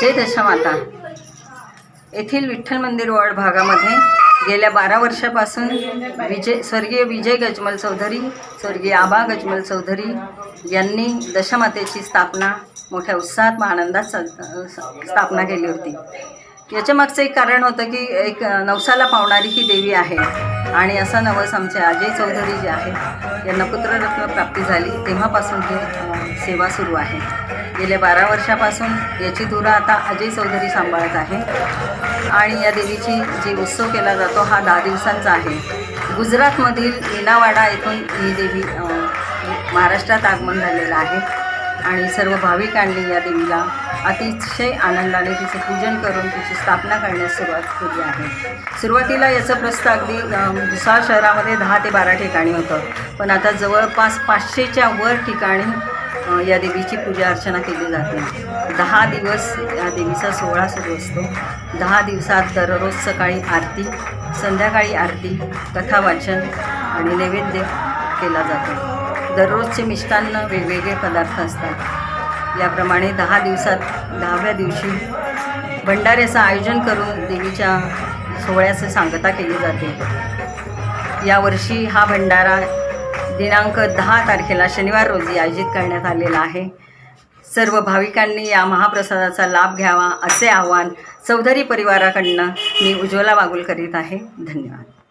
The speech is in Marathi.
जय दशमाता येथील विठ्ठल मंदिर वॉर्ड भागामध्ये गेल्या बारा वर्षापासून विजय स्वर्गीय विजय गजमल चौधरी स्वर्गीय आबा गजमल चौधरी यांनी दशमातेची स्थापना मोठ्या उत्साहात व आनंदात स- स्थापना केली होती. याच्या मागचं एक कारण होतं की एक नवसाला पावणारी ही देवी आहे. आणि असा नवस आमचे अजय चौधरी जे आहेत यांना पुत्ररत्न प्राप्ती झाली. तेव्हापासून ही सेवा सुरू आहे. गेल्या बारा वर्षापासून याची धुरा आता अजय चौधरी सांभाळत आहे. आणि या देवीची जी उत्सव केला जातो हा दहा दिवसांचा आहे. गुजरातमधील मीनावाडा येथून ही देवी महाराष्ट्रात आगमन झालेलं आहे. आणि सर्व भाविकांनी या देवीला अतिशय आनंदाने तिचे पूजन करून तिची स्थापना करण्यास सुरुवात केली आहे. सुरुवातीला याचं प्रस्थ अगदी दुसरा शहरामध्ये दहा ते बारा ठिकाणी होतं. पण आता जवळपास पाचशेच्या वर ठिकाणी या देवीची पूजा अर्चना केली जाते. दहा दिवस या देवीचा सोहळा सुरू असतो. दहा दिवसात दररोज सकाळी आरती संध्याकाळी आरती कथा वाचन आणि नैवेद्य केला जातो. दररोजचे मिष्टान्न वेगवेगळे पदार्थ असतात. याप्रमाणे दहा दिवसात दहाव्या दिवशी भंडाऱ्याचं आयोजन करून देवीच्या सोहळ्याचं सांगता केली जाते. यावर्षी हा भंडारा दिनांक दहा तारखेला शनिवार रोजी आयोजित करण्यात आलेला आहे. सर्व भाविकांनी या महाप्रसादाचा लाभ घ्यावा असे आवाहन चौधरी परिवाराकडनं मी उज्ज्वला बागुल करीत आहे. धन्यवाद.